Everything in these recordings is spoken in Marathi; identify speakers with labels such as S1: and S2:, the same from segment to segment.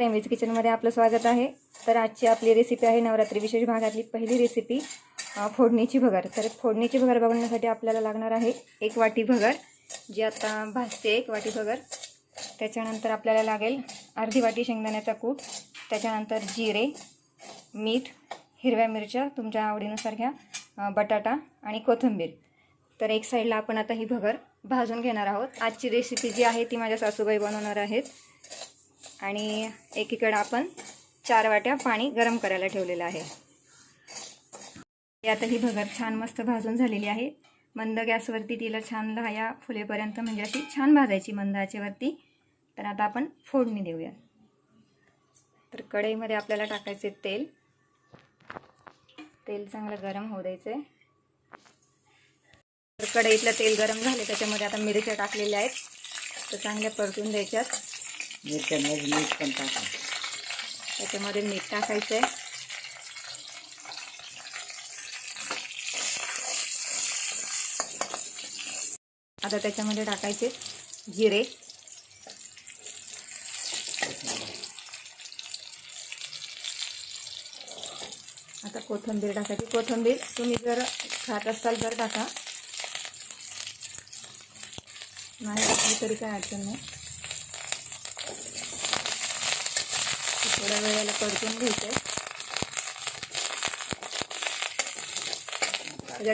S1: प्रेमीज किचनमध्ये आपलं स्वागत आहे. तर आजची आपली रेसिपी आहे नवरात्री विशेष भागातली पहिली रेसिपी फोडणीची भगर. तर फोडणीची भगर बनवण्यासाठी आपल्याला लागणार आहे एक वाटी भगर जी आता भाजते एक वाटी भगर. त्याच्यानंतर आपल्याला लागेल अर्धी वाटी शेंगदाण्याचा कूट त्याच्यानंतर जिरे मीठ हिरव्या मिरच्या तुमच्या आवडीनुसार घ्या बटाटा आणि कोथिंबीर. तर एक साईडला आपण आता ही भगर भाजून घेणार आहोत. आजची रेसिपी जी आहे ती माझ्या सासूबाई बनवणार आहेत. आणि एकीकडं आपण चार वाट्या पाणी गरम करायला ठेवलेलं आहे. आता ही भगर छान मस्त भाजून झालेली आहे. मंद गॅसवरती तिला छान लहाया फुलेपर्यंत म्हणजे अशी छान भाजायची मंद आचेवरती तर आता आपण फोडणी देऊया तर कढईमध्ये आपल्याला टाकायचे तेल. तेल चांगलं गरम होऊ द्यायचं आहे तर कढईतलं तेल गरम झाले त्याच्यामध्ये आता मिरच्या टाकलेल्या आहेत. तर चांगल्या परतून द्यायच्यात.
S2: मिरच्यामध्ये मीठ पण टाकायचं
S1: त्याच्यामध्ये मीठ टाकायचं आहे आता त्याच्यामध्ये टाकायचे जिरे. आता कोथिंबीर टाकायची. कोथिंबीर तुम्ही जर खात असाल तर टाका. नाही तरी काय अडचण नाही. थोड्या वेळेला परतून घ्यायचं आहे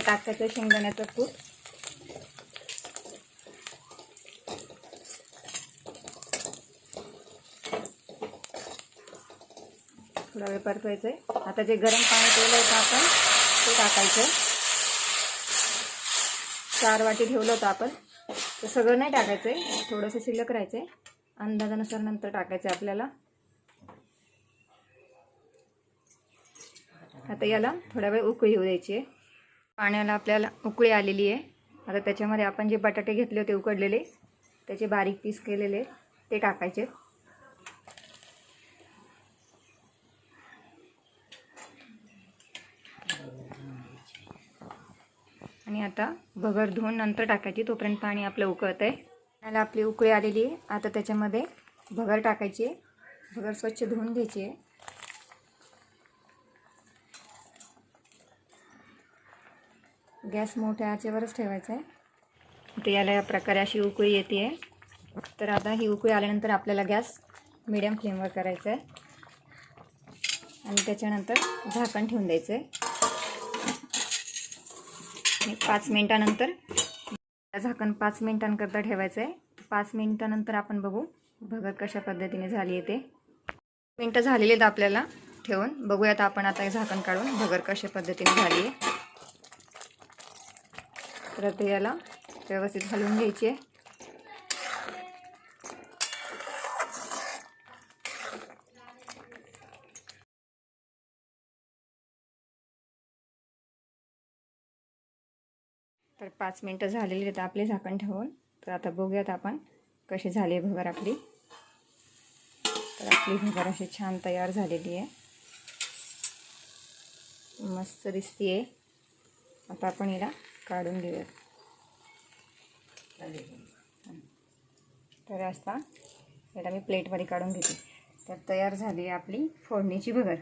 S1: टाकायचं शेंगदाण्याचं कूट. थोडा वेळ परतवायचं आहे आता जे गरम पाणी ठेवलं होतं आपण ते टाकायचं. चार वाटी ठेवलं होतं आपण. तर सगळं नाही टाकायचं आहे थोडंसं शिल्लक राहायचं आहे अंदाजानुसार नंतर टाकायचं आहे आपल्याला. आता याला थोडा वेळ उकळी येऊ द्यायची आहे. पाण्याला आपल्याला उकळी आलेली आहे. आता त्याच्यामध्ये आपण जे बटाटे घेतले होते उकडलेले त्याचे बारीक पीस केलेले ते टाकायचे. आणि आता भगर धुवून नंतर टाकायची तोपर्यंत पाणी आपलं उकळतं आहे पाण्याला आपली उकळी आलेली आहे. आता त्याच्यामध्ये भगर टाकायची आहे. भगर स्वच्छ धुवून घ्यायची आहे. गॅस मोठ्या आचेवरच ठेवायचा आहे. ते याला या प्रकारे अशी उकळी येते. आहे तर आता ही उकळी आल्यानंतर आपल्याला गॅस मिडियम फ्लेमवर करायचा आहे. आणि त्याच्यानंतर झाकण ठेवून द्यायचं आहे. पाच मिनटानंतर झाकण पाच मिनटांकरता ठेवायचं आहे. पाच मिनटानंतर आपण बघू भगर कशा पद्धतीने झाली आहे ते. मिनटं झालेली आहेत आपल्याला ठेवून. बघूयात आपण आता हे झाकण काढून भगर कशा पद्धतीने झाली आहे. तर आता याला व्यवस्थित घालून घ्यायची. आहे तर पाच मिनटं झालेली आहेत आपले झाकण ठेवून. तर आता बघूयात आपण कशी झाली आहे भगर आपली. तर आपली भगर अशी छान तयार झालेली आहे. मस्त दिसते आहे आता आपण हिला काढून घेऊयात तर आता याला मी प्लेटमध्ये काढून घेते. तर तयार झाली आपली फोडणीची भगर.